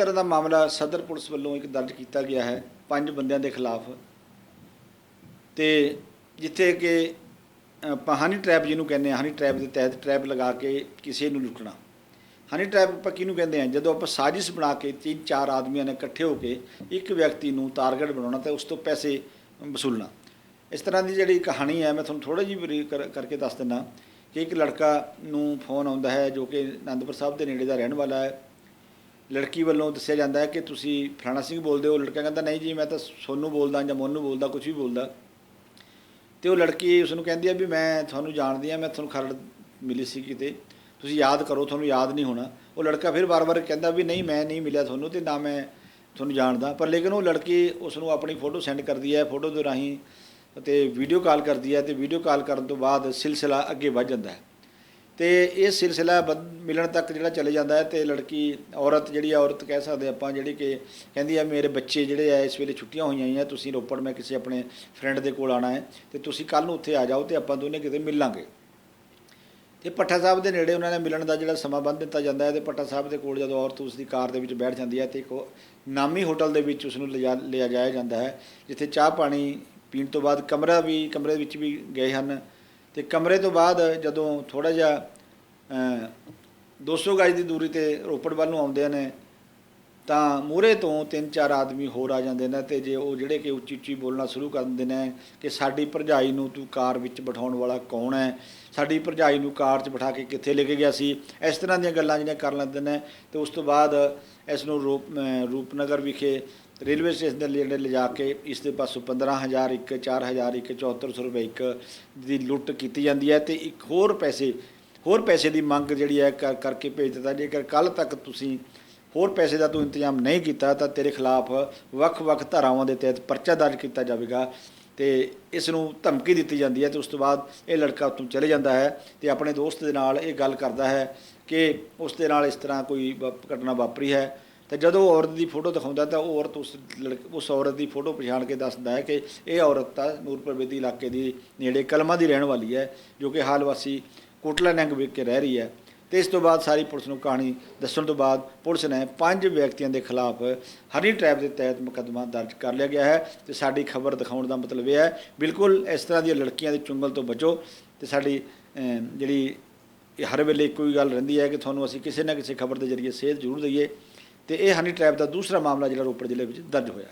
ਤਰ੍ਹਾਂ ਦਾ ਮਾਮਲਾ ਸਦਰ ਪੁਲਿਸ ਵੱਲੋਂ ਇੱਕ ਦਰਜ ਕੀਤਾ ਗਿਆ ਹੈ ਪੰਜ ਬੰਦਿਆਂ ਦੇ ਖਿਲਾਫ। ਤੇ ਜਿੱਥੇ ਕਿ ਅ, ਹਨੀ ਟ੍ਰੈਪ ਜਿਹਨੂੰ ਕਹਿੰਦੇ ਆ ਹਨੀ ਟ੍ਰੈਪ ਦੇ ਤਹਿਤ ਟ੍ਰੈਪ ਲਗਾ ਕੇ ਕਿਸੇ ਨੂੰ ਲੁੱਟਣਾ। ਹਨੀ ਟ੍ਰੈਪ ਆਪਾਂ ਕਿਹਨੂੰ ਕਹਿੰਦੇ ਆ ਜਦੋਂ ਆਪਾਂ ਸਾਜ਼ਿਸ਼ ਬਣਾ ਕੇ ਤਿੰਨ ਚਾਰ ਆਦਮੀਆਂ ਨੇ ਇਕੱਠੇ ਹੋ ਕੇ ਇੱਕ ਵਿਅਕਤੀ ਨੂੰ ਟਾਰਗੇਟ ਬਣਾਉਣਾ ਤੇ ਉਸ ਤੋਂ ਪੈਸੇ ਵਸੂਲਣਾ। ਇਸ ਤਰ੍ਹਾਂ ਦੀ ਜਿਹੜੀ ਕਹਾਣੀ ਹੈ ਮੈਂ ਤੁਹਾਨੂੰ ਥੋੜਾ ਜਿਹੀ ਬਰੀਕ ਕਰਕੇ ਦੱਸ ਦਿੰਦਾ ਕਿ ਇੱਕ ਲੜਕਾ ਨੂੰ ਫੋਨ ਆਉਂਦਾ ਹੈ ਜੋ ਕਿ ਅਨੰਦਪੁਰ ਸਾਹਿਬ ਦੇ ਨੇੜੇ ਦਾ ਰਹਿਣ ਵਾਲਾ ਹੈ। ਲੜਕੀ ਵੱਲੋਂ ਦੱਸਿਆ ਜਾਂਦਾ ਹੈ ਕਿ ਤੁਸੀਂ ਫਲਾਣਾ ਸਿੰਘ ਬੋਲਦੇ ਹੋ ਲੜਕਾ ਕਹਿੰਦਾ, ਨਹੀਂ ਜੀ, ਮੈਂ ਤਾਂ ਸੋਨੂੰ ਬੋਲਦਾ ਜਾਂ ਮੋਨੂੰ ਬੋਲਦਾ ਕੁਝ ਵੀ ਬੋਲਦਾ। ਤੇ ਉਹ ਲੜਕੀ ਉਸ ਨੂੰ ਕਹਿੰਦੀ ਆ ਵੀ ਮੈਂ ਤੁਹਾਨੂੰ ਜਾਣਦੀ ਆ ਮੈਂ ਤੁਹਾਨੂੰ ਖਰੜ ਮਿਲੀ ਸੀ ਕਿਤੇ। ਤੁਸੀਂ ਯਾਦ ਕਰੋ, ਤੁਹਾਨੂੰ ਯਾਦ ਨਹੀਂ ਹੋਣਾ। ਉਹ ਲੜਕਾ ਫਿਰ ਵਾਰ-ਵਾਰ ਕਹਿੰਦਾ ਵੀ, ਨਹੀਂ, ਮੈਂ ਨਹੀਂ ਮਿਲਿਆ ਤੁਹਾਨੂੰ ਤੇ ਨਾ ਮੈਂ ਤੁਹਾਨੂੰ ਜਾਣਦਾ। ਪਰ ਲੇਕਿਨ ਉਹ ਲੜਕੀ ਉਸ ਨੂੰ ਆਪਣੀ ਫੋਟੋ ਸੈਂਡ ਕਰਦੀ ਹੈ, ਫੋਟੋ ਦੇ ਰਾਹੀਂ ਤੇ ਵੀਡੀਓ ਕਾਲ ਕਰਦੀ ਹੈ ਤੇ ਵੀਡੀਓ ਕਾਲ ਕਰਨ ਤੋਂ ਬਾਅਦ ਸਿਲਸਿਲਾ ਅੱਗੇ ਵੱਧ ਜਾਂਦਾ ਹੈ। ਤੇ ਇਹ ਸਿਲਸਿਲਾ ਵੱਧ- ਮਿਲਣ ਤੱਕ ਜਿਹੜਾ ਚਲੇ ਜਾਂਦਾ ਹੈ ਤੇ ਲੜਕੀ, ਔਰਤ ਜਿਹੜੀ ਆ, ਔਰਤ ਕਹਿ ਸਕਦੇ ਆਪਾਂ ਜਿਹੜੀ ਕਿ ਕਹਿੰਦੀ ਆ, ਮੇਰੇ ਬੱਚੇ ਜਿਹੜੇ ਆ, ਇਸ ਵੇਲੇ ਛੁੱਟੀਆਂ ਹੋਈਆਂ ਆ, ਤੁਸੀਂ ਰੋਪੜ ਮੈਂ ਕਿਸੇ ਆਪਣੇ ਫਰੈਂਡ ਦੇ ਕੋਲ ਆਣਾ ਹੈ ਤੇ ਤੁਸੀਂ ਕੱਲ ਨੂੰ ਉੱਥੇ ਆ ਜਾਓ ਤੇ ਆਪਾਂ ਦੋਨੇ ਕਿਤੇ ਮਿਲਾਂਗੇ। ਤੇ ਪੱਠਾ ਸਾਹਿਬ ਦੇ ਨੇੜੇ ਉਹਨਾਂ ਨੇ ਮਿਲਣ ਦਾ ਜਿਹੜਾ ਸਮਾਂ ਬੰਨ੍ਹ ਦਿੱਤਾ ਜਾਂਦਾ ਹੈ ਤੇ ਪੱਠਾ ਸਾਹਿਬ ਦੇ ਕੋਲ ਜਦੋਂ ਔਰਤ ਉਸ ਦੀ ਕਾਰ ਦੇ ਵਿੱਚ ਬੈਠ ਜਾਂਦੀ ਹੈ ਤੇ ਇੱਕ ਨਾਮੀ ਹੋਟਲ ਦੇ ਵਿੱਚ ਉਸ ਨੂੰ ਲਿਜਾ ਲਿਆ ਜਾਇਆ ਜਾਂਦਾ ਹੈ, ਜਿੱਥੇ ਚਾਹ ਪਾਣੀ ਪੀਣ ਤੋਂ ਬਾਅਦ ਕਮਰਾ ਵੀ, ਕਮਰੇ ਵਿੱਚ ਵੀ ਗਏ ਹਨ। ਤੇ ਕਮਰੇ ਤੋਂ ਬਾਅਦ ਜਦੋਂ ਥੋੜਾ ਜਿਹਾ ਅ, 200 ਗਜ ਦੀ ਦੂਰੀ ਤੇ ਰੋਪੜ ਵੱਲ ਨੂੰ ਆਉਂਦੇ ਨੇ ਤਾਂ ਮੂਹਰੇ ਤੋਂ ਤਿੰਨ ਚਾਰ ਆਦਮੀ ਹੋਰ ਆ ਜਾਂਦੇ ਨੇ ਤੇ ਜੇ ਉਹ ਜਿਹੜੇ ਕਿ ਉੱਚੀ ਉੱਚੀ ਬੋਲਣਾ ਸ਼ੁਰੂ ਕਰ ਦਿੰਦੇ ਨੇ ਕਿ ਸਾਡੀ ਭਰਜਾਈ ਨੂੰ ਤੂੰ ਕਾਰ ਵਿੱਚ ਬਿਠਾਉਣ ਵਾਲਾ ਕੌਣ ਹੈ? ਸਾਡੀ ਭਰਜਾਈ ਨੂੰ ਕਾਰ 'ਚ ਬਿਠਾ ਕੇ ਕਿੱਥੇ ਲੈ ਕੇ ਗਿਆ ਸੀ? ਇਸ ਤਰ੍ਹਾਂ ਦੀਆਂ ਗੱਲਾਂ ਜਿਹੜੀਆਂ ਕਰ ਲੈਂਦੇ ਨੇ ਤੇ ਉਸ ਤੋਂ ਬਾਅਦ ਇਸ ਨੂੰ ਰੂਪ ਰੂਪਨਗਰ ਵਿਖੇ ਰੇਲਵੇ ਸਟੇਸ਼ਨ ਦੇ ਨੇੜੇ ਲਿਜਾ ਕੇ ਇਸ ਦੇ ਪਾਸੋਂ 15000 ਇੱਕ 4000 ਇੱਕ 7400 ਰੁਪਏ ਇੱਕ ਦੀ ਲੁੱਟ ਕੀਤੀ ਜਾਂਦੀ ਹੈ ਤੇ ਇੱਕ ਹੋਰ ਪੈਸੇ ਹੋਰ ਪੈਸੇ ਦੀ ਮੰਗ ਜਿਹੜੀ ਹੈ ਕਰ- ਕਰਕੇ ਭੇਜ ਦਿੱਤਾ। ਜੇਕਰ ਕੱਲ ਤੱਕ ਤੁਸੀਂ ਹੋਰ ਪੈਸੇ ਦਾ ਤੂੰ ਇੰਤਜ਼ਾਮ ਨਹੀਂ ਕੀਤਾ ਤਾਂ ਤੇਰੇ ਖਿਲਾਫ ਵੱਖ-ਵੱਖ ਧਾਰਾਵਾਂ ਦੇ ਤਹਿਤ ਪਰਚਾ ਦਰਜ ਕੀਤਾ ਜਾਵੇਗਾ ਤੇ ਇਸ ਨੂੰ ਧਮਕੀ ਦਿੱਤੀ ਜਾਂਦੀ ਹੈ ਤੇ ਉਸ ਤੋਂ ਬਾਅਦ ਇਹ ਲੜਕਾ ਉੱਥੋਂ ਚਲੇ ਜਾਂਦਾ ਹੈ ਤੇ ਆਪਣੇ ਦੋਸਤ ਦੇ ਨਾਲ ਇਹ ਗੱਲ ਕਰਦਾ ਹੈ ਕਿ ਉਸ ਦੇ ਨਾਲ ਇਸ ਤਰ੍ਹਾਂ ਕੋਈ ਵਾ- ਘਟਨਾ ਵਾਪਰੀ ਹੈ ਤੇ ਜਦੋਂ ਉਹ ਔਰਤ ਦੀ ਫੋਟੋ ਦਿਖਾਉਂਦਾ ਤਾਂ ਉਹ ਔਰਤ ਉਸ ਲੜਕ, ਉਸ ਔਰਤ ਦੀ ਫੋਟੋ ਪਛਾਣ ਕੇ ਦੱਸਦਾ ਹੈ ਕਿ ਇਹ ਔਰਤ ਤਾਂ ਨੂਰਪੁਰ ਬੇਦੀ ਇਲਾਕੇ ਦੀ ਨੇੜੇ ਕਲਮਾ ਦੀ ਰਹਿਣ ਵਾਲੀ ਹੈ ਜੋ ਕਿ ਹਾਲ ਵਾਸੀ ਕੋਟਲਾ ਨੰਗ ਵਿਖ ਕੇ ਰਹਿ ਰਹੀ ਹੈ। ਤੇ ਇਸ ਤੋਂ ਬਾਅਦ ਸਾਰੀ ਪੁਲਿਸ ਨੂੰ ਕਹਾਣੀ ਦੱਸਣ ਤੋਂ ਬਾਅਦ ਪੁਲਿਸ ਨੇ ਪੰਜ ਵਿਅਕਤੀਆਂ ਦੇ ਖਿਲਾਫ ਹਨੀ ਟ੍ਰੈਪ ਦੇ ਤਹਿਤ ਮੁਕੱਦਮਾ ਦਰਜ ਕਰ ਲਿਆ ਗਿਆ ਹੈ ਤੇ ਸਾਡੀ ਖਬਰ ਦਿਖਾਉਣ ਦਾ ਮਤਲਬ ਇਹ ਹੈ, ਬਿਲਕੁਲ ਇਸ ਤਰ੍ਹਾਂ ਦੀਆਂ ਲੜਕੀਆਂ ਦੇ ਚੁੰਗਲ ਤੋਂ ਬਚੋ ਤੇ ਸਾਡੀ ਜਿਹੜੀ ਹਰ ਵੇਲੇ ਇੱਕੋ ਹੀ ਗੱਲ ਰਹਿੰਦੀ ਹੈ ਕਿ ਤੁਹਾਨੂੰ ਅਸੀਂ ਕਿਸੇ ਨਾ ਕਿਸੇ ਖਬਰ ਦੇ ਜ਼ਰੀਏ ਸੇਧ ਜ਼ਰੂਰ ਦਈਏ ਤੇ ਇਹ ਹਨੀ ਟ੍ਰੈਪ ਦਾ ਦੂਸਰਾ ਮਾਮਲਾ ਜਿਹੜਾ ਰੋਪੜ ਜ਼ਿਲ੍ਹੇ ਵਿੱਚ ਦਰਜ ਹੋਇਆ